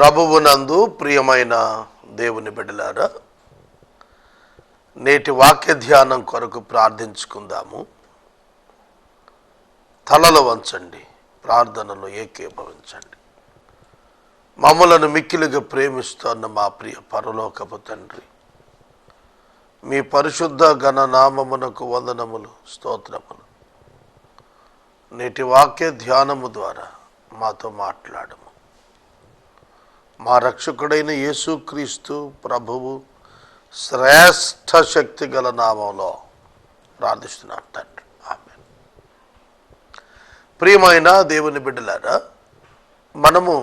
ప్రభువునందు ప్రియమైన దేవుని బిడ్డలారా నేటి వాక్య ధ్యానం కొరకు ప్రార్థించుకుందాము. తలలు వంచండి ప్రార్థనలో ఏకీభవించండి. మమ్మలను మిక్కిలిగా ప్రేమిస్తున్న మా ప్రియ పరలోకపు తండ్రి మీ పరిశుద్ధ గణనామమునకు వందనములు స్తోత్రములు. నేటి వాక్య ధ్యానము ద్వారా మాతో మాట్లాడము. మా రక్షకుడైన యేసుక్రీస్తు ప్రభువు శ్రేష్ఠ శక్తి గల నామంలో ప్రార్థిస్తున్నాను తండ్రి. ఆమె ప్రియమైన దేవుని బిడ్డలారా మనము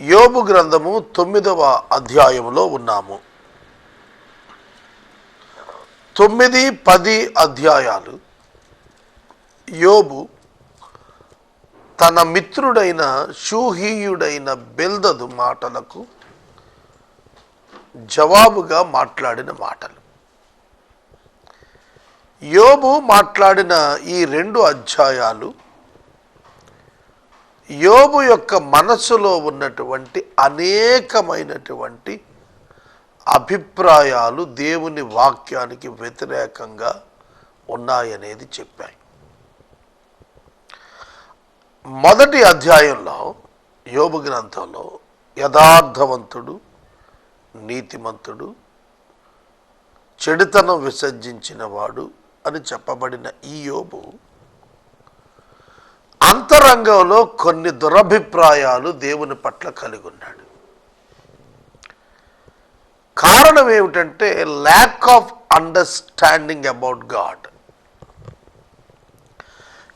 యోబు గ్రంథము తొమ్మిదవ అధ్యాయంలో ఉన్నాము. తొమ్మిది పది అధ్యాయాలు యోబు తన మిత్రుడైన షూహీయుడైన బెల్దదు మాటలకు జవాబుగా మాట్లాడిన మాటలు. యోబు మాట్లాడిన ఈ రెండు అధ్యాయాలు యోబు యొక్క మనసులో ఉన్నటువంటి అనేకమైనటువంటి అభిప్రాయాలు దేవుని వాక్యానికి వ్యతిరేకంగా ఉన్నాయనేది చెప్పాయి. మొదటి అధ్యాయంలో యోబు గ్రంథంలో యథార్థవంతుడు నీతిమంతుడు చెడుతనం విసర్జించినవాడు అని చెప్పబడిన ఈ యోబు అంతరంగంలో కొన్ని దురభిప్రాయాలు దేవుని పట్ల కలిగి ఉన్నాడు. కారణం ఏమిటంటే lack of understanding about God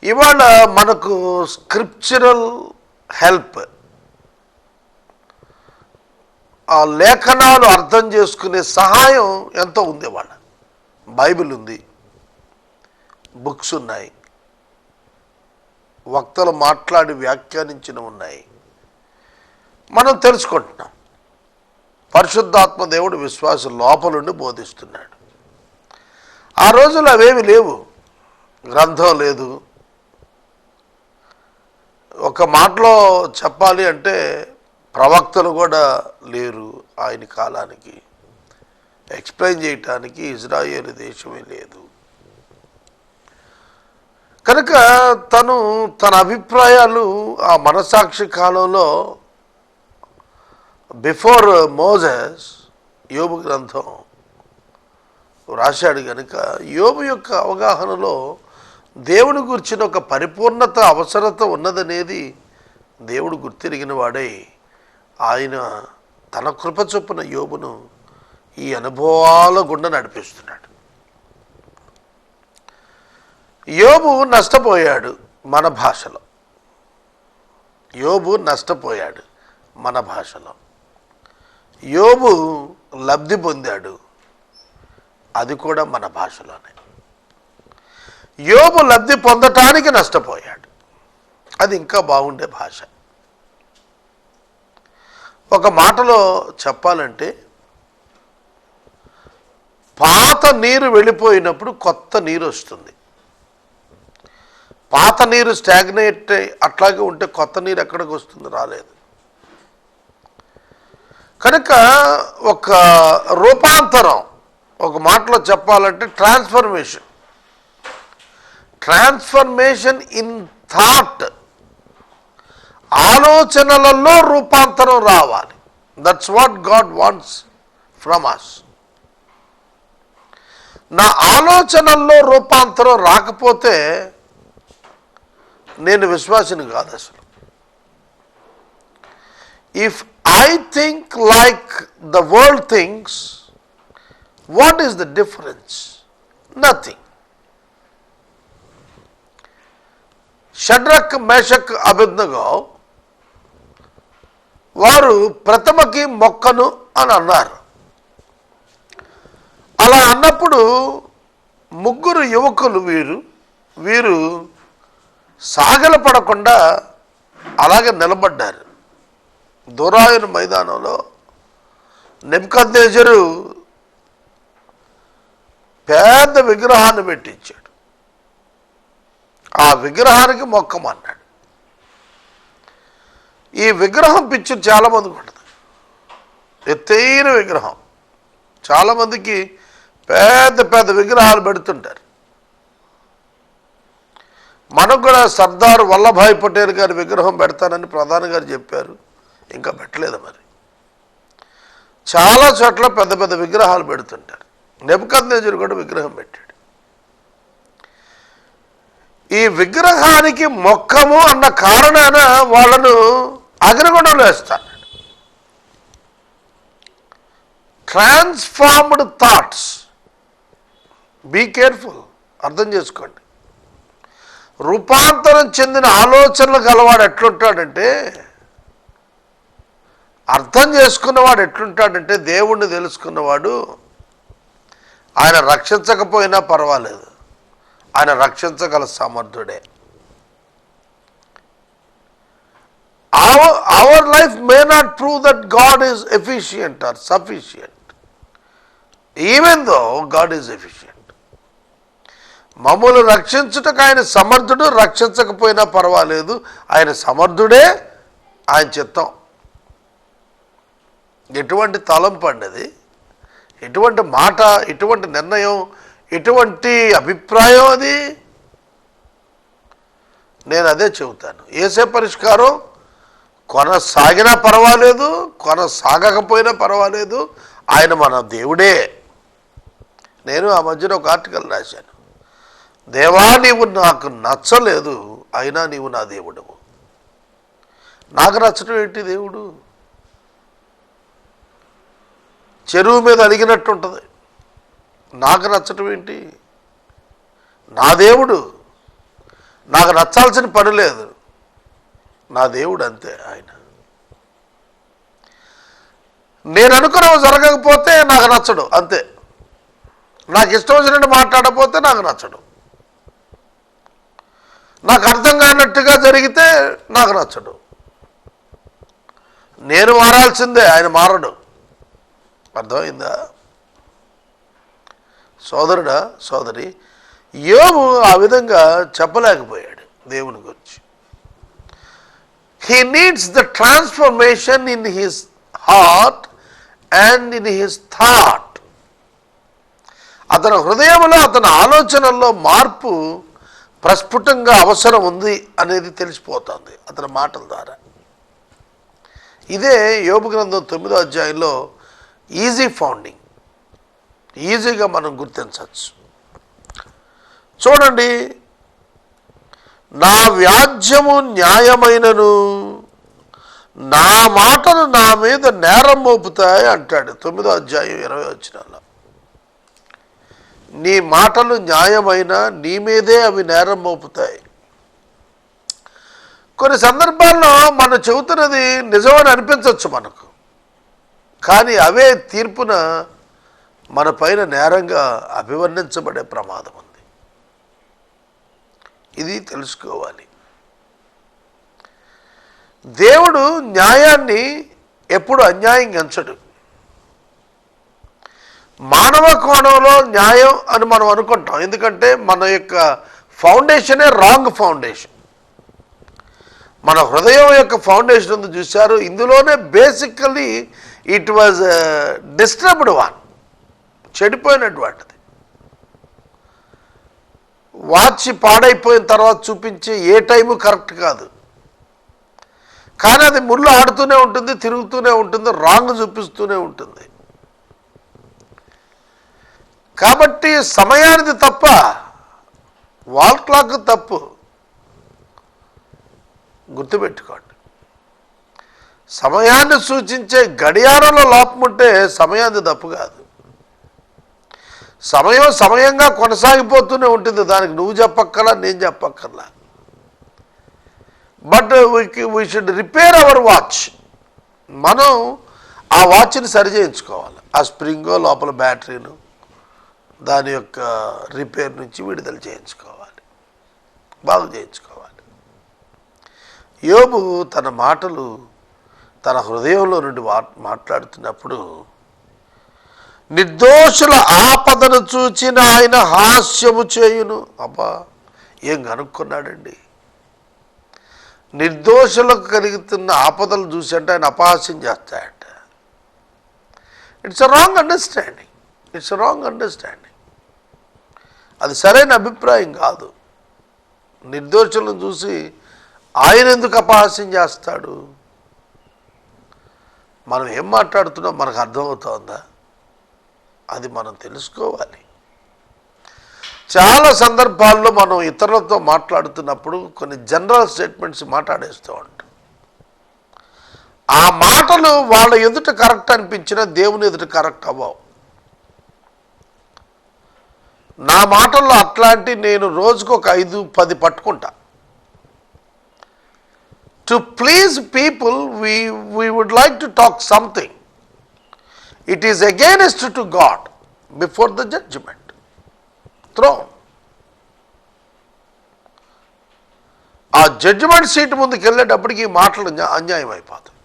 ఇవాళ మనకు స్క్రిప్చురల్ హెల్ప్. ఆ లేఖనాలు అర్థం చేసుకునే సహాయం ఎంతో ఉంది ఇవాళ. బైబిల్ ఉంది. బుక్స్ ఉన్నాయి. వక్తలు మాట్లాడి వ్యాఖ్యానించిన ఉన్నాయి. మనం తెలుసుకుంటున్నాం. పరిశుద్ధాత్మ దేవుడు విశ్వాస లోపలుండి బోధిస్తున్నాడు. ఆ రోజులు అవేమి లేవు. గ్రంథం లేదు. ఒక మాటలో చెప్పాలి అంటే ప్రవక్తలు కూడా లేరు ఆయన కాలానికి. ఎక్స్ప్లెయిన్ చేయటానికి ఇజ్రాయేల్ దేశమే లేదు. కనుక తను తన అభిప్రాయాలు ఆ మనసాక్షి కాలంలో బిఫోర్ మోజస్ యోబు గ్రంథం రాశాడు కనుక యోబు యొక్క అవగాహనలో దేవుని గురించిన ఒక పరిపూర్ణత అవసరత ఉన్నదనేది దేవుడు గుర్తిరిగిన వాడై. ఆయన తన కృప చొప్పున యోబును ఈ అనుభవాల గుండా నడిపిస్తున్నాడు. యోబు నష్టపోయాడు మన భాషలో. యోబు నష్టపోయాడు మన భాషలో. యోబు లబ్ధి పొందాడు. అది కూడా మన భాషలోనే. యోబు లబ్ధి పొందటానికి నష్టపోయాడు. అది ఇంకా బాగుండే భాష. ఒక మాటలో చెప్పాలంటే పాత నీరు వెళ్ళిపోయినప్పుడు కొత్త నీరు వస్తుంది. పాత నీరు స్టాగ్నేట్ అట్లాగే ఉంటే కొత్త నీరు ఎక్కడికి వస్తుంది రాలేదు. కనుక ఒక రూపాంతరం ఒక మాటలో చెప్పాలంటే ట్రాన్స్ఫర్మేషన్. ట్రాన్స్ఫర్మేషన్ ఇన్ థాట్ ఆలోచనలలో రూపాంతరం రావాలి that's what God wants from us నా ఆలోచనల్లో రూపాంతరం రాకపోతే నేను విశ్వాసిని కాదు అసలు if I think like the world things what is the difference nothing Shadrach Meshach అభిజ్ఞగా వారు ప్రథమకి మొక్కను అని అన్నారు. అలా అన్నప్పుడు ముగ్గురు యువకులు వీరు వీరు సాగల పడకుండా అలాగే నిలబడ్డారు. దూరాయన మైదానంలో నెమ్కద్నేజరు పెద్ద విగ్రహాన్ని పెట్టించాడు. ఆ విగ్రహానికి మొక్కమన్నాడు ఈ విగ్రహం పిక్చర్ చాలామందికి ఉంటుంది. ఎత్తైన విగ్రహం. చాలామందికి పెద్ద పెద్ద విగ్రహాలు పెడుతుంటారు. మనకు కూడా సర్దార్ వల్లభాయ్ పటేల్ గారి విగ్రహం పెడతానని ప్రధాని గారు చెప్పారు. ఇంకా పెట్టలేదు మరి. చాలా చోట్ల పెద్ద పెద్ద విగ్రహాలు పెడుతుంటారు. నెబద్ కూడా విగ్రహం పెట్టాడు. ఈ విగ్రహానికి మొక్కము అన్న కారణాన వాళ్ళను అగ్నిగుండంలో వేస్తాను ట్రాన్స్ఫార్మ్డ్ థాట్స్ బీ కేర్ఫుల్ అర్థం చేసుకోండి. రూపాంతరం చెందిన ఆలోచనలు గలవాడు ఎట్లుంటాడంటే అర్థం చేసుకున్నవాడు ఎట్లుంటాడంటే దేవుణ్ణి తెలుసుకున్నవాడు ఆయన రక్షించకపోయినా పర్వాలేదు. ఆయన రక్షించగల సమర్థుడే. Our our life may not prove that God is efficient or sufficient even though God is efficient మమ్మల్ని రక్షించుటకు ఆయన సమర్థుడు రక్షించకపోయినా పర్వాలేదు. ఆయన సమర్థుడే ఆయన చిత్తం. ఎటువంటి తలంపు అండి ఎటువంటి మాట ఎటువంటి నిర్ణయం ఎటువంటి అభిప్రాయం అది? నేను అదే చెబుతాను. ఏసే పరిష్కారం? కొనసాగినా పర్వాలేదు కొనసాగకపోయినా పర్వాలేదు. ఆయన మన దేవుడే. నేను ఆ మధ్యన ఒక ఆర్టికల్ రాశాను. దేవా నీవు నాకు నచ్చలేదు అయినా నీవు నా దేవుడు నాకు నచ్చడం ఏంటి దేవుడు? చెరువు మీద అడిగినట్టు ఉంటుంది నాకు నచ్చటం ఏంటి? నా దేవుడు. నాకు నచ్చాల్సిన పని లేదు. నా దేవుడు అంతే ఆయన. నేను అనుకున్నవి జరగకపోతే నాకు నచ్చడు అంతే. నాకు ఇష్టం వచ్చినట్టు మాట్లాడకపోతే నాకు నచ్చడు. నాకు అర్థం కానట్టుగా జరిగితే నాకు నచ్చడు. నేను మారాల్సిందే ఆయన మారడు. అర్థమైందా? సోదరుడా సోదరి యోగు ఆ విధంగా చెప్పలేకపోయాడు దేవుని గురించి. He needs the transformation in his heart and in his thought అతని హృదయంలో అతని ఆలోచనల్లో మార్పు ప్రస్ఫుటంగా అవసరం ఉంది అనేది తెలిసిపోతుంది అతని మాటల ద్వారా. ఇదే యోగ గ్రంథం తొమ్మిదో అధ్యాయంలో ఈజీ ఫౌండింగ్ ఈజీగా మనం గుర్తించవచ్చు. చూడండి నా వ్యాజ్యము న్యాయమైనను నా మాటలు నా మీద నేరం మోపుతాయి అంటాడు. తొమ్మిదో అధ్యాయం ఇరవై వచ్చినాల నీ మాటలు న్యాయమైన నీ మీదే అవి నేరం మోపుతాయి. కొన్ని సందర్భాల్లో మనం చెబుతున్నది నిజమని అనిపించవచ్చు మనకు. కానీ అవే తీర్పున మన పైన నేరంగా అభివర్ణించబడే ప్రమాదం ఉంది. ఇది తెలుసుకోవాలి. దేవుడు న్యాయాన్ని ఎప్పుడు అన్యాయం ఎంచడు. మానవ కోణంలో న్యాయం అని మనం అనుకుంటాం. ఎందుకంటే మన యొక్క ఫౌండేషనే రాంగ్ ఫౌండేషన్. మన హృదయం యొక్క ఫౌండేషన్ ఉంది చూశారు. ఇందులోనే basically it was disturbed one. చెడిపోయినటువంటిది. Watch పాడైపోయిన తర్వాత చూపించే ఏ టైము కరెక్ట్ కాదు. కానీ అది ముళ్ళు ఆడుతూనే ఉంటుంది తిరుగుతూనే ఉంటుంది రాంగ్ చూపిస్తూనే ఉంటుంది. కాబట్టి సమయానికి తప్ప వాల్ క్లాక్ తప్పు. గుర్తుపెట్టుకోండి. సమయాన్ని సూచించే గడియారంలో లోపం ఉంటే సమయాన్ని తప్పు కాదు. సమయం సమయంగా కొనసాగిపోతూనే ఉంటుంది. దానికి నువ్వు చెప్పక్కర్లా నేను చెప్పక్కర్లా. But we should repair our watch మనం ఆ వాచ్ని సరి చేయించుకోవాలి. ఆ స్ప్రింగో లోపల బ్యాటరీను దాని యొక్క రిపేర్ నుంచి విడుదల చేయించుకోవాలి. బాగు చేయించుకోవాలి. యోబు తన మాటలు తన హృదయంలో నుండి మాట్లాడుతున్నప్పుడు నిర్దోషుల ఆపదను చూచిన ఆయన హాస్యము చేయును. అబ్బా ఏం కనుక్కున్నాడండి? నిర్దోషులకు కలుగుతున్న ఆపదలు చూసి అంటే ఆయన అపహాస్యం చేస్తాయట it's a wrong understanding it's a wrong understanding అది సరైన అభిప్రాయం కాదు. నిర్దోషులను చూసి ఆయన ఎందుకు అపహాస్యం చేస్తాడు? మనం ఏం మాట్లాడుతున్నాం? మనకు అర్థమవుతోందా? అది మనం తెలుసుకోవాలి. చాలా సందర్భాల్లో మనం ఇతరులతో మాట్లాడుతున్నప్పుడు కొన్ని జనరల్ స్టేట్మెంట్స్ మాట్లాడేస్తూ ఉంటాం. ఆ మాటలు వాళ్ళ ఎదుట కరెక్ట్ అనిపించినా దేవుని ఎదుట కరెక్ట్ అవ్వవు. నా మాటల్లో అట్లాంటి నేను రోజుకు ఒక ఐదు పది పట్టుకుంటా. To please people we we would like to talk something it is against to God before the judgment. Throne. ఆ జడ్జిమెంట్ సీట్ ముందుకు వెళ్ళేటప్పటికి మాటలు అన్యాయం అయిపోతాయి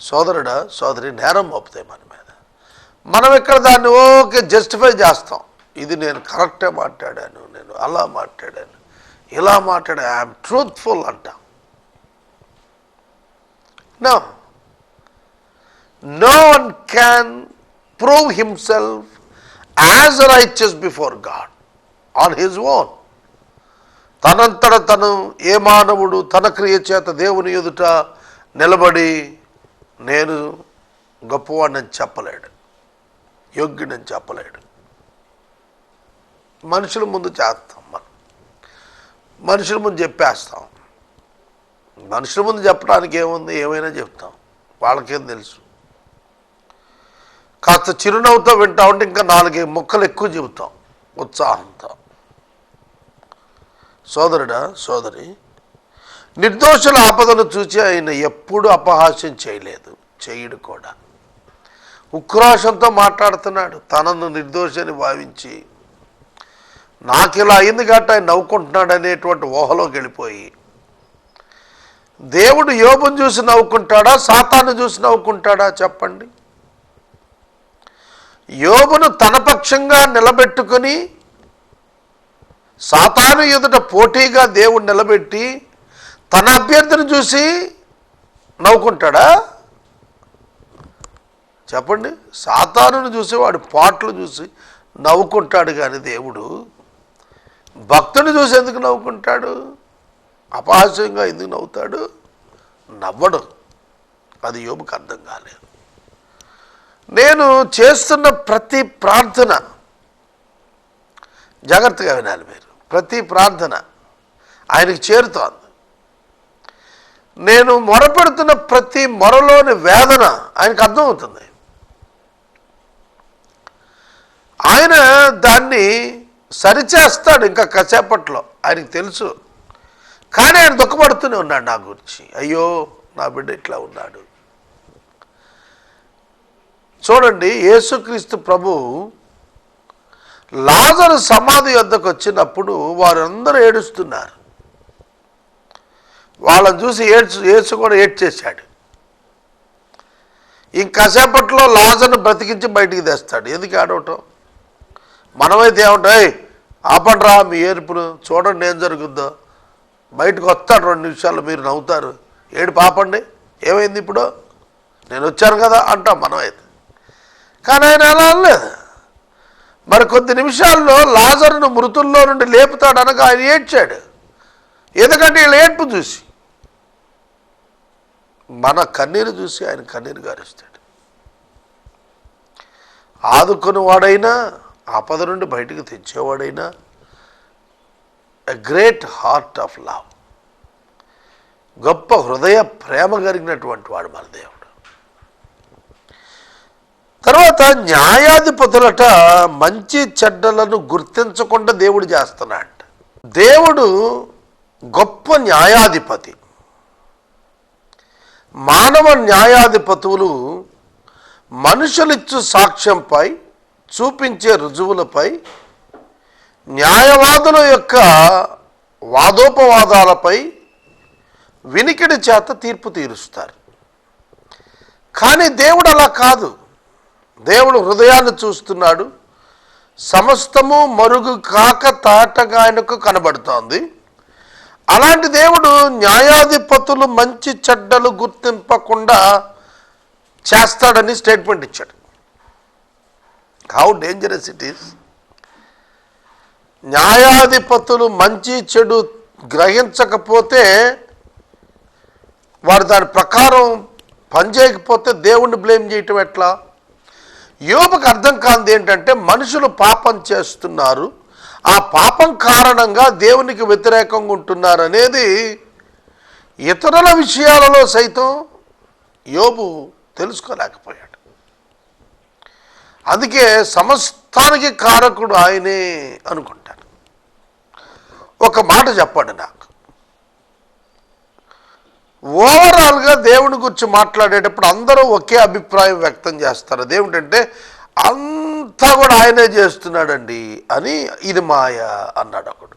సోదరుడ సోదరి నేరం మోపుతాయి మన మీద. మనం ఇక్కడ దాన్ని ఓకే జస్టిఫై చేస్తాం. ఇది నేను కరెక్టే మాట్లాడాను నేను అలా మాట్లాడాను ఇలా మాట్లాడాను ఐఎమ్ ట్రూత్ఫుల్ అంటాం. నా no one can prove himself as righteous before God on his own. తనంతట తను ఏ మానవుడు తన క్రియ చేత దేవుని ఎదుట నిలబడి నేను గొప్పవాడిని చెప్పలేడు యోగ్యుడని చెప్పలేడు. మనుషుల ముందు చేస్తాం మనం. మనుషుల ముందు చెప్పేస్తాం. మనుషుల ముందు చెప్పడానికి ఏముంది? ఏమైనా చెప్తాం. వాళ్ళకేం తెలుసు? కాస్త చిరునవ్వుతో వింటా ఉంటే ఇంకా నాలుగు ముక్కలు ఎక్కువ చెబుతాం. ఉత్సాహంతో. సోదరుడా సోదరి నిర్దోషుల ఆపదను చూసి ఆయన ఎప్పుడు అపహాస్యం చేయలేదు. చేయడు కూడా. ఉక్రోషంతో మాట్లాడుతున్నాడు. తనను నిర్దోషని భావించి నాకు ఇలా అయింది కాబట్టి ఆయన నవ్వుకుంటున్నాడు అనేటువంటి ఊహలోకి వెళ్ళిపోయి దేవుడు యోబుని చూసి నవ్వుకుంటాడా? సాతాను చూసి నవ్వుకుంటాడా? చెప్పండి. యోగును తన పక్షంగా నిలబెట్టుకుని సాతాను ఎదుట పోటీగా దేవుడు నిలబెట్టి తన అభ్యర్థిని చూసి నవ్వుకుంటాడా? చెప్పండి. సాతానుని చూసి వాడి పాటలు చూసి నవ్వుకుంటాడు కానీ దేవుడు. భక్తుని చూసి ఎందుకు నవ్వుకుంటాడు? అపహాస్యంగా ఎందుకు నవ్వుతాడు? నవ్వడు. అది యోగుకు అర్థం కాలేదు. నేను చేస్తున్న ప్రతి ప్రార్థన జాగ్రత్తగా వినాలి మీరు. ప్రతి ప్రార్థన ఆయనకి చేరుతోంది. నేను మొరపెడుతున్న ప్రతి మొరలోని వేదన ఆయనకు అర్థమవుతుంది. ఆయన దాన్ని సరిచేస్తాడు ఇంకా కాసేపట్లో ఆయనకు తెలుసు. కానీ ఆయన దుఃఖపడుతూనే ఉన్నాడు నా గురించి. అయ్యో నా బిడ్డ ఇట్లా ఉన్నాడు. చూడండి యేసుక్రీస్తు ప్రభు లాజరు సమాధి వద్దకు వచ్చినప్పుడు వారందరూ ఏడుస్తున్నారు. వాళ్ళని చూసి ఏడ్చు ఏసు కూడా ఏడ్చేశాడు. ఇంకాసేపట్లో లాజర్ను బ్రతికించి బయటికి తెస్తాడు. ఎందుకు ఆడవటం మనమైతే ఏమంటాయి ఆపండ్రా మీ ఏర్పును చూడండి ఏం జరుగుద్దో. బయటకు వస్తాడు రెండు నిమిషాలు మీరు నవ్వుతారు. ఏడు పాపండి ఏమైంది ఇప్పుడు? నేను వచ్చాను కదా అంటాం మనమైతే. కానీ ఆయన అలా అనలేదు. మరి కొద్ది నిమిషాల్లో లాజరును మృతుల్లో నుండి లేపుతాడు అనగా ఆయన ఏడ్చాడు. ఎందుకంటే వీళ్ళ ఏడ్పు చూసి. మన కన్నీరు చూసి ఆయన కన్నీరు గారుస్తాడు. ఆదుకుని వాడైనా ఆపద నుండి బయటకు తెచ్చేవాడైనా a great heart of love గొప్ప హృదయ ప్రేమ కలిగినటువంటి వాడు మన దేవుడు. తర్వాత న్యాయాధిపతులట మంచి చెడ్డలను గుర్తించకుండా దేవుడు చేస్తున్నాడు దేవుడు గొప్ప న్యాయాధిపతి. మానవ న్యాయాధిపతులు మనుషులిచ్చు సాక్ష్యంపై చూపించే రుజువులపై న్యాయవాదుల యొక్క వాదోపవాదాలపై వినికిడి చేత తీర్పు తీరుస్తారు. కానీ దేవుడు అలా కాదు. దేవుడు హృదయాన్ని చూస్తున్నాడు. సమస్తము మరుగు కాక తాటగా ఆయనకు కనబడుతోంది. అలాంటి దేవుడు న్యాయాధిపతులు మంచి చెడ్డలు గుర్తింపకుండా చేస్తాడని స్టేట్మెంట్ ఇచ్చాడు. హౌ డేంజరస్ ఇట్ ఈస్ న్యాయాధిపతులు మంచి చెడు గ్రహించకపోతే వారు దాని ప్రకారం పనిచేయకపోతే దేవుణ్ణి బ్లేమ్ చేయటం ఎట్లా? యోబుకు అర్థం కానిది ఏంటంటే మనుషులు పాపం చేస్తున్నారు. ఆ పాపం కారణంగా దేవునికి వ్యతిరేకంగా ఉంటున్నారు అనేది ఇతరుల విషయాలలో సైతం యోబు తెలుసుకోలేకపోయాడు. అందుకే సమస్తానికి కారకుడు ఆయనే అనుకుంటాను ఒక మాట చెప్పాడు నాకు. ఓవరాల్గా దేవుని గురించి మాట్లాడేటప్పుడు అందరూ ఒకే అభిప్రాయం వ్యక్తం చేస్తారు. అదేమిటంటే అంతా కూడా ఆయనే చేస్తున్నాడండి అని ఇది మాయ అన్నాడు ఒకడు.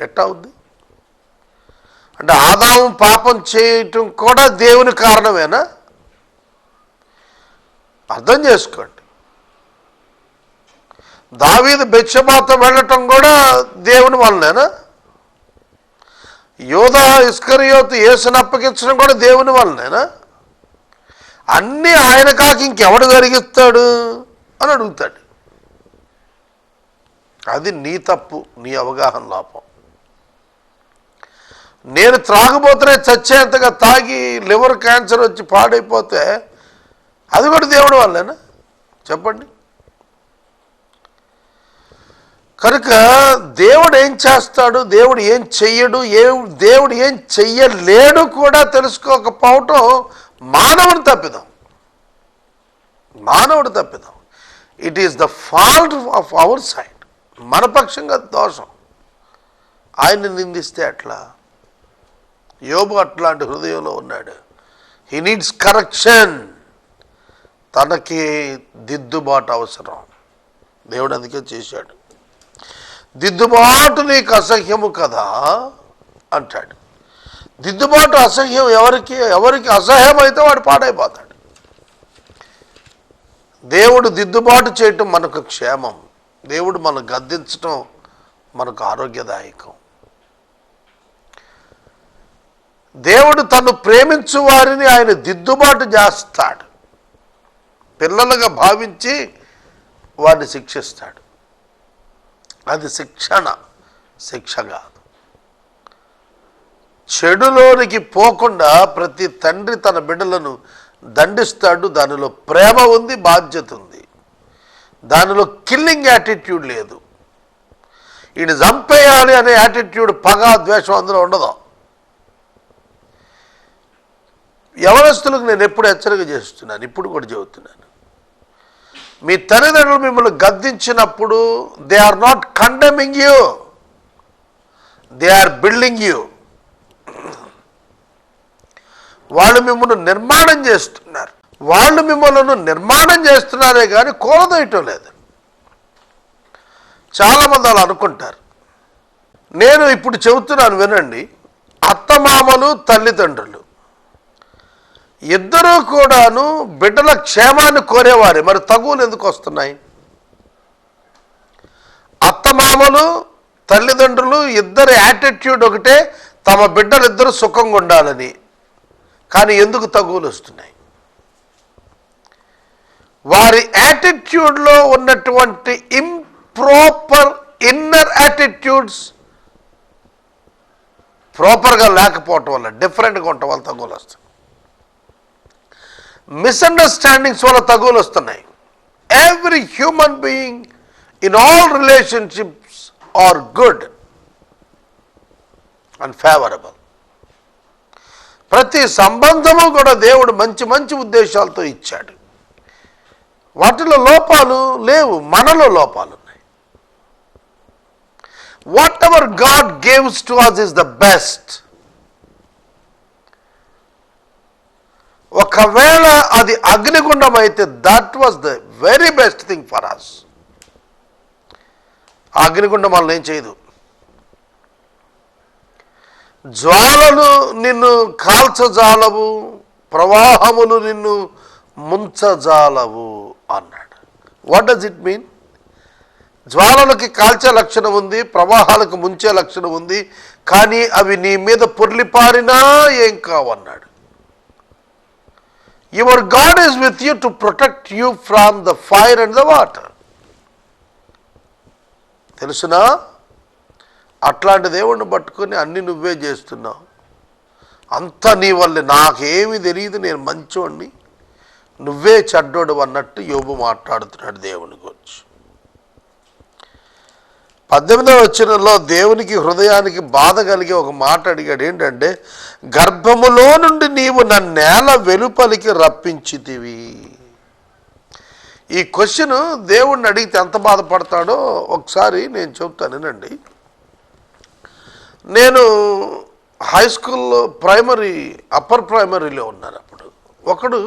ఎట్టా ఉంది? అంటే ఆదాము పాపం చేయటం కూడా దేవుని కారణమేనా? అర్థం చేసుకోండి. దావీదు బెచ్చబాత వెళ్ళటం కూడా దేవుని వల్లనేనా యోధ ఇస్కరియోతు యేసును అప్పగించడం కూడా దేవుని వల్లనేనా అన్నీ ఆయన కాకి ఇంకెవడు కలిగిస్తాడు అని అడుగుతాడు. అది నీ తప్పు నీ అవగాహన లోపం. నేను త్రాగబోతున్నా చచ్చేంతగా తాగి లివర్ క్యాన్సర్ వచ్చి పాడైపోతే అది కూడా దేవుడు వల్లేనా చెప్పండి. కనుక దేవుడు ఏం చేస్తాడు? దేవుడు ఏం చెయ్యడు? ఏ దేవుడు ఏం చెయ్యలేడు కూడా తెలుసుకోకపోవటం మానవుడు తప్పిదం. మానవుడు తప్పిదం. It is the fault of our side మన పక్షంగా దోషం. ఆయన్ని నిందిస్తే అట్లా యోబు అట్లాంటి హృదయంలో ఉన్నాడు. హీ నీడ్స్ కరెక్షన్ తనకి దిద్దుబాటు అవసరం. దేవుడు అందుకే చేశాడు. దిద్దుబాటు నీకు అసహ్యము కదా అంటాడు. దిద్దుబాటు అసహ్యం ఎవరికి ఎవరికి అసహ్యం అయితే వాడు పాడైపోతాడు. దేవుడు దిద్దుబాటు చేయటం మనకు క్షేమం. దేవుడు మనం గద్దించటం మనకు ఆరోగ్యదాయకం. దేవుడు తను ప్రేమించు వారిని ఆయన దిద్దుబాటు చేస్తాడు. పిల్లలుగా భావించి వారిని శిక్షిస్తాడు. అది శిక్షణ. శిక్ష కాదు. చెడులోనికి పోకుండా ప్రతి తండ్రి తన బిడ్డలను దండిస్తాడు. దానిలో ప్రేమ ఉంది బాధ్యత ఉంది. దానిలో కిల్లింగ్ యాటిట్యూడ్ లేదు. ఈయన చంపేయాలి అనే యాటిట్యూడ్ పగ ద్వేషం అందులో ఉండదు. యవనస్తులకు నేను ఎప్పుడు హెచ్చరిక చేస్తున్నాను ఇప్పుడు కూడా చెబుతున్నాను. మీ తల్లిదండ్రులు మిమ్మల్ని గద్దించినప్పుడు they are not condemning you they are building you వాళ్ళు మిమ్మల్ని నిర్మాణం చేస్తున్నారు. వాళ్ళు మిమ్మల్ని నిర్మాణం చేస్తున్నారే కానీ కూలదోయటం లేదు. చాలామంది అలా అనుకుంటారు. నేను ఇప్పుడు చెబుతున్నాను వినండి. అత్తమామలు తల్లిదండ్రులు. ఇద్దరూ కూడాను బిడ్డల క్షేమాన్ని కోరేవారే. మరి తగువులు ఎందుకు వస్తున్నాయి? అత్తమామలు తల్లిదండ్రులు ఇద్దరు యాటిట్యూడ్ ఒకటే తమ బిడ్డలిద్దరూ సుఖంగా ఉండాలని. కానీ ఎందుకు తగువులు వస్తున్నాయి? వారి యాటిట్యూడ్లో ఉన్నటువంటి ఇంప్రాపర్ ఇన్నర్ యాటిట్యూడ్స్ ప్రాపర్గా లేకపోవటం వల్ల డిఫరెంట్గా ఉండటం వల్ల తగులు వస్తుంది మిస్అండర్స్టాండింగ్స్ వల్ల తగులు వస్తున్నాయి. Every human being in all relationships are good and favourable ప్రతి సంబంధము కూడా దేవుడు మంచి మంచి ఉద్దేశాలతో ఇచ్చాడు. వాటిలో లోపాలు లేవు మనలో లోపాలు ఉన్నాయి. Whatever God gaves to us is the best ఒకవేళ అది అగ్నిగుండం అయితే that was the very best thing for us అగ్నిగుండం వాళ్ళని ఏం చేయదు. జ్వాలలు నిన్ను కాల్చజాలవు ప్రవాహములు నిన్ను ముంచజాలవు అన్నాడు. వాట్ డస్ ఇట్ మీన్ జ్వాలలకి కాల్చే లక్షణం ఉంది ప్రవాహాలకు ముంచే లక్షణం ఉంది కానీ అవి నీ మీద పొర్లిపారినా ఏం కావన్నాడు. Your God is with you to protect you from the fire and the water తెలుసునా? అట్లాంటి దేవుణ్ణి పట్టుకొని అన్ని నువ్వే చేస్తున్నావు. అంతా నీ వల్లే. నాకేమి తెలియదు నేను మంచోడిని నువ్వే చెడ్డోడు అన్నట్టు యోబు మాట్లాడుతున్నాడు దేవుని గురించి. పద్దెనిమిదవ వచనంలో దేవునికి హృదయానికి బాధ కలిగి ఒక మాట అడిగాడు. ఏంటంటే గర్భములో నుండి నీవు నా నేల వెలుపలికి రప్పించితివి. ఈ క్వశ్చన్ దేవుణ్ణి అడిగితే ఎంత బాధపడతాడో ఒకసారి నేను చెప్తానేనండి నేను హై స్కూల్లో ప్రైమరీ అప్పర్ ప్రైమరీలో ఉన్నాను అప్పుడు. ఒకడు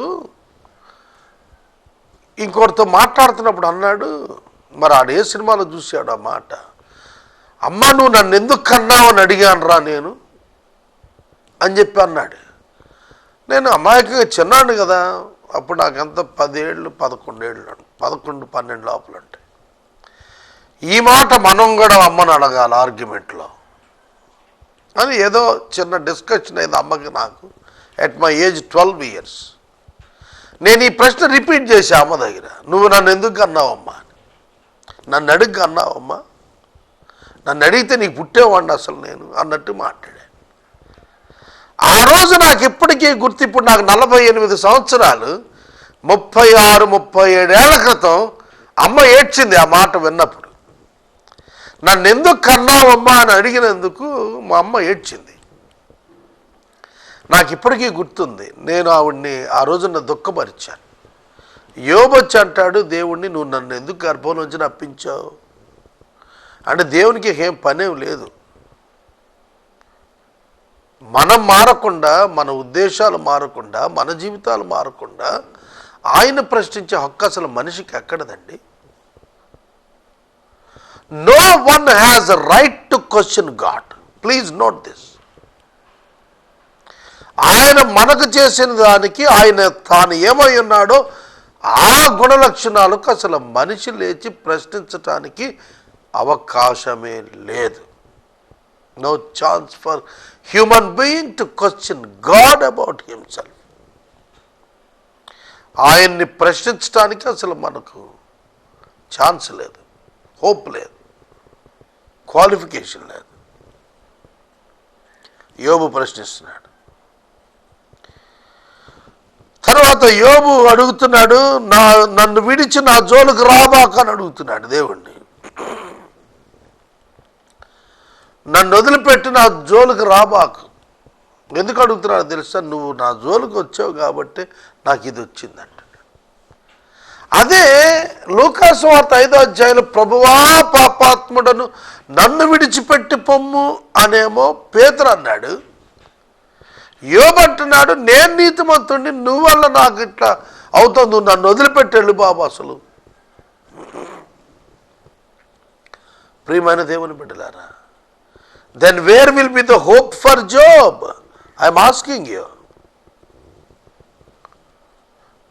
ఇంకొకరితో మాట్లాడుతున్నప్పుడు అన్నాడు మరి ఆడు ఏ సినిమాలో చూశాడు ఆ మాట? అమ్మ నువ్వు నన్ను ఎందుకు కన్నావు అని అడిగాను రా నేను అని చెప్పి అన్నాడు. నేను అమాయకంగా చిన్నాడు కదా అప్పుడు నాకు పదేళ్ళు పదకొండేళ్ళు పదకొండు పన్నెండు లోపల ఉంటాయి. ఈ మాట మనం కూడా అమ్మను అడగాలి ఆర్గ్యుమెంట్లో. అని ఏదో చిన్న డిస్కషన్ అయింది అమ్మకి నాకు at my age twelve years నేను ఈ ప్రశ్న రిపీట్ చేశా అమ్మ దగ్గర నువ్వు నన్ను ఎందుకు అన్నావమ్మా అని. నన్ను అడుగు అన్నావమ్మా నన్ను అడిగితే నీకు పుట్టేవాడిని అసలు నేను అన్నట్టు మాట్లాడాను ఆ రోజు నాకు ఇప్పటికీ గుర్తు ఇప్పుడు నాకు నలభై ఎనిమిది సంవత్సరాలు ముప్పై ఆరు ముప్పై ఏడేళ్ళ క్రితం అమ్మ ఏడ్చింది ఆ మాట విన్నప్పుడు. నన్ను ఎందుకు కన్నావమ్మా అని అడిగినందుకు మా అమ్మ ఏడ్చింది. నాకు ఇప్పటికీ గుర్తుంది నేను ఆవిడ్ని ఆ రోజున దుఃఖపరిచాను. యోబొచ్చి అంటాడు దేవుణ్ణి నువ్వు నన్ను ఎందుకు గర్భం నుంచి నప్పించావు అంటే దేవునికి ఏం పనేం లేదు. మనం మారకుండా మన ఉద్దేశాలు మారకుండా మన జీవితాలు మారకుండా ఆయన ప్రశ్నించే హక్కు అసలు మనిషికి ఎక్కడదండి? No one has right to question God please note this ఆయన మనకు చేసిన దానికి ఆయన తాను ఏమై ఉన్నాడో ఆ గుణలక్షణాలకు అసలు మనిషి లేచి ప్రశ్నించటానికి అవకాశమే లేదు. No chance for human being to question God about himself ఆయన్ని ప్రశ్నించడానికి అసలు మనకు ఛాన్స్ లేదు. హోప్ లేదు. క్వాలిఫికేషన్ లేదు. యోబు ప్రశ్నిస్తున్నాడు. తర్వాత యోబు అడుగుతున్నాడు నా నన్ను విడిచి నా జోలుకు రాబాక అని అడుగుతున్నాడు దేవుణ్ణి. నన్ను వదిలిపెట్టి నా జోలికి రాబాకు ఎందుకు అడుగుతున్నాడు తెలుసా? నువ్వు నా జోలికి వచ్చావు కాబట్టి నాకు ఇది వచ్చిందంట. అదే లూకాసు వార్త ఐదో అధ్యాయులు ప్రభువా పాపాత్ముడను నన్ను విడిచిపెట్టి పొమ్ము అనేమో పేతురు అన్నాడు. యోబంటున్నాడు నేను నీతిమంతుడిని నువ్వల్ల నాకు ఇట్లా అవుతుంది నువ్వు నన్ను వదిలిపెట్టెళ్ళు బాబు అసలు. ప్రియమైన దేవుని బిడ్డలారా then where will be the hope for Job I'm asking you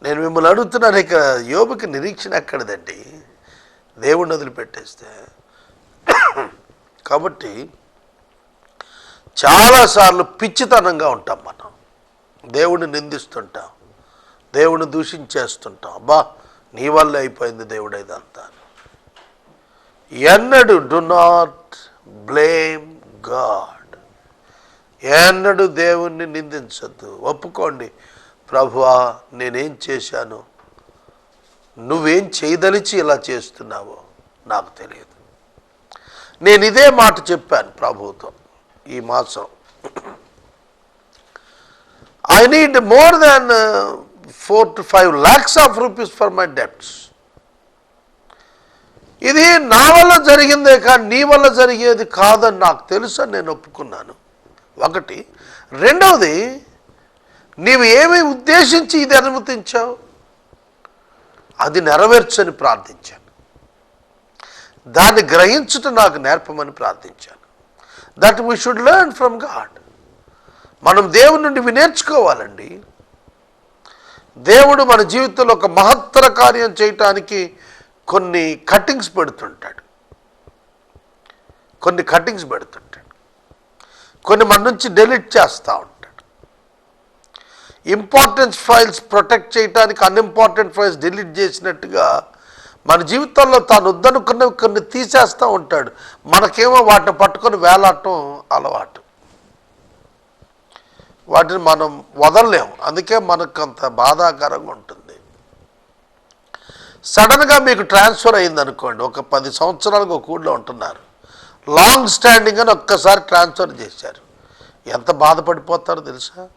నేను మిమ్మల్ని అడుగుతున్నాను ఇక యోబుకి నిరీక్షణ ఎక్కడదండి? దేవుణ్ణి వదిలిపెట్టేస్తే. కాబట్టి చాలాసార్లు పిచ్చితనంగా ఉంటాం మనం. దేవుడిని నిందిస్తుంటాం. దేవుడిని దూషించేస్తుంటాం. అబ్బా నీ వల్ల అయిపోయింది దేవుడు ఇదంతా. ఎన్నడు డు నాట్ బ్లేమ్ గాడ్. ఎన్నడు దేవుణ్ణి నిందించద్దు. ఒప్పుకోండి. ప్రభువా నేనేం చేశాను? నువ్వేం చేయదలిచి ఇలా చేస్తున్నావో నాకు తెలియదు. నేను ఇదే మాట చెప్పాను ప్రభుతో ఈ మాసం. I need more than four to five lakhs of rupees for my debts ఇది నా వల్ల జరిగిందే కానీ నీ వల్ల జరిగేది కాదని నాకు తెలుసని అని నేను ఒప్పుకున్నాను. ఒకటి. రెండవది నీవు ఏమి ఉద్దేశించి ఇది అనుమతించావు? అది నెరవేర్చని ప్రార్థించాను. దాన్ని గ్రహించుట నాకు నేర్పమని ప్రార్థించాను. That we should learn from God మనం దేవుడి నుండి ఇవి నేర్చుకోవాలండి. దేవుడు మన జీవితంలో ఒక మహత్తర కార్యం చేయటానికి కొన్ని కట్టింగ్స్ పెడుతుంటాడు. కొన్ని కట్టింగ్స్ పెడుతుంటాడు. కొన్ని మన నుంచి డెలీట్ చేస్తూ ఉంటాడు. ఇంపార్టెన్స్ ఫైల్స్ ప్రొటెక్ట్ చేయడానికి అన్ఇంపార్టెంట్ ఫైల్స్ డిలీట్ చేసినట్టుగా మన జీవితంలో తాను వద్దనుకున్నవి కొన్ని తీసేస్తూ ఉంటాడు. మనకేమో వాటిని పట్టుకొని వేలాడటం అలవాటు. వాటిని మనం వదలలేము. అందుకే మనకు అంత బాధాకరంగా ఉంటుంది. సడన్గా మీకు ట్రాన్స్ఫర్ అయింది అనుకోండి ఒక పది సంవత్సరాలకు ఒక ఊళ్ళో ఉంటున్నారు. లాంగ్ స్టాండింగ్ అని ఒక్కసారి ట్రాన్స్ఫర్ చేశారు. ఎంత బాధపడిపోతారో తెలుసా?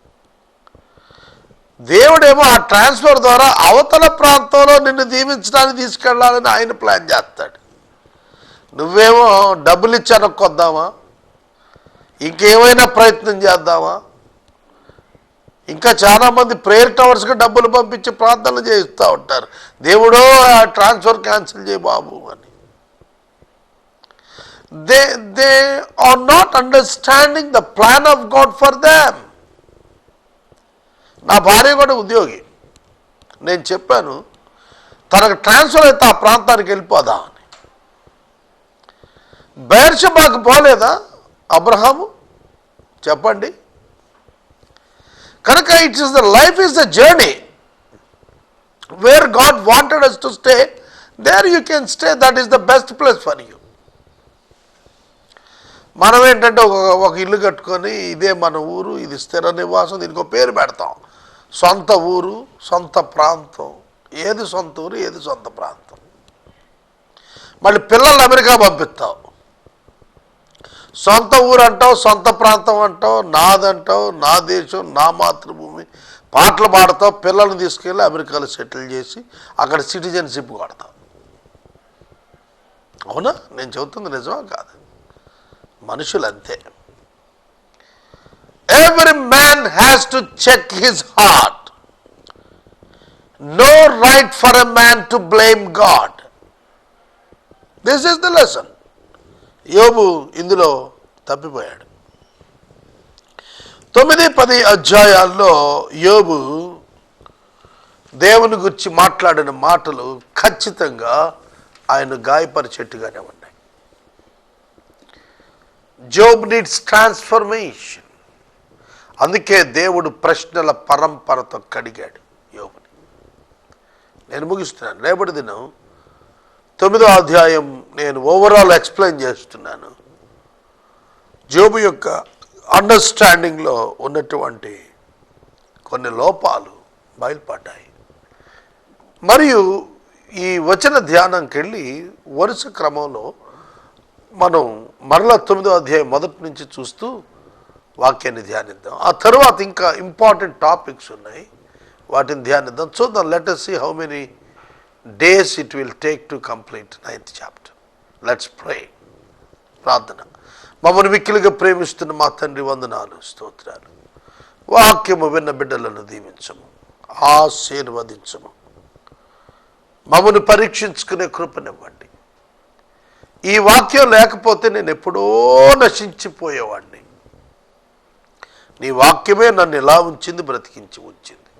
దేవుడేమో ఆ ట్రాన్స్ఫర్ ద్వారా అవతల ప్రాంతంలో నిన్ను దీవించడానికి తీసుకెళ్ళాలని ఆయన ప్లాన్ చేస్తాడు. నువ్వేమో డబ్బులు ఇచ్చి ఇంకేమైనా ప్రయత్నం చేద్దామా? ఇంకా చాలామంది ప్రేయర్ టవర్స్కి డబ్బులు పంపించి ప్రార్థనలు చేయిస్తూ ఉంటారు. దేవుడో ఆ ట్రాన్స్ఫర్ క్యాన్సిల్ చేయి బాబు అని. They they are not understanding the plan of God for them నా భార్య కూడా ఉద్యోగి. నేను చెప్పాను తనకు ట్రాన్స్ఫర్ అయితే ఆ ప్రాంతానికి వెళ్ళిపోదా అని. బేర్షబాకు పోలేదా అబ్రహాము? చెప్పండి. కనుక it's is the life is the journey where God wanted us to stay there you can stay that is the best place for you మనం ఏంటంటే ఒక ఒక ఇల్లు కట్టుకొని ఇదే మన ఊరు ఇది స్థిర నివాసం దీనికి ఒక పేరు పెడతాం. సొంత ఊరు సొంత ప్రాంతం. ఏది సొంత ఊరు ఏది సొంత ప్రాంతం. మళ్ళీ పిల్లల్ని అమెరికా పంపిస్తావు సొంత ఊరు అంటావు సొంత ప్రాంతం అంటావు నాదంటావు నా దేశం నా మాతృభూమి. పాటలు పాడతావు పిల్లల్ని తీసుకెళ్ళి అమెరికాలో సెటిల్ చేసి అక్కడ సిటిజన్షిప్ కొడతావు. అవునా? నేను చెబుతుంది నిజమా కాదు? మనుషులు అంతే every man has to check his heart no right for a man to blame God this is the lesson యోబు ఇందులో తప్పిపోయాడు. తొమ్మిది పది అధ్యాయాల్లో యోబు దేవుని గురించి మాట్లాడిన మాటలు ఖచ్చితంగా ఆయన గాయపరిచెట్టుగానే ఉన్నాయి. జోబ్ నీడ్స్ ట్రాన్స్ఫర్మేషన్ అందుకే దేవుడు ప్రశ్నల పరంపరతో కడిగాడు యోబుని. నేను ముగిస్తున్నాను. రేపటి దినం తొమ్మిదో అధ్యాయం నేను ఓవరాల్ ఎక్స్ప్లెయిన్ చేస్తున్నాను. జోబు యొక్క అండర్స్టాండింగ్లో ఉన్నటువంటి కొన్ని లోపాలు బయలుపడ్డాయి. మరియు ఈ వచన ధ్యానంకి వెళ్ళి వరుస క్రమంలో మనం మరలా తొమ్మిదో అధ్యాయం మొదటి నుంచి చూస్తూ వాక్యాన్ని ధ్యానిద్దాం. ఆ తర్వాత ఇంకా ఇంపార్టెంట్ టాపిక్స్ ఉన్నాయి. వాటిని ధ్యానిద్దాం. చూద్దాం. Let us how many days it will take to complete ninth chapter let's pray ప్రార్థన. మమ్మల్ని మిక్కిలుగా ప్రేమిస్తున్న మా తండ్రి వందనాలు స్తోత్రాలు. వాక్యము విన్న బిడ్డలను దీవించము ఆశీర్వదించము. మమ్మను పరీక్షించుకునే కృపనివ్వండి. ఈ వాక్యం లేకపోతే నేను ఎప్పుడో నశించిపోయేవాడిని నీ వాక్యమే నన్ను ఇలా ఉంచింది బ్రతికించి ఉంచింది.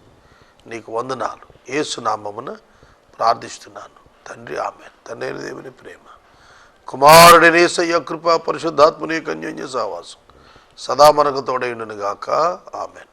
నీకు వందనాలు. ఏసునామమున ప్రార్థిస్తున్నాను. తండ్రి ఆమె తండ్రి దేవుని ప్రేమ. కుమారుడి నేసయ్య కృపా పరిశుద్ధాత్మని కన్యోన్య సావాసం సదా మనకు తోడైండును గాక ఆమెన్.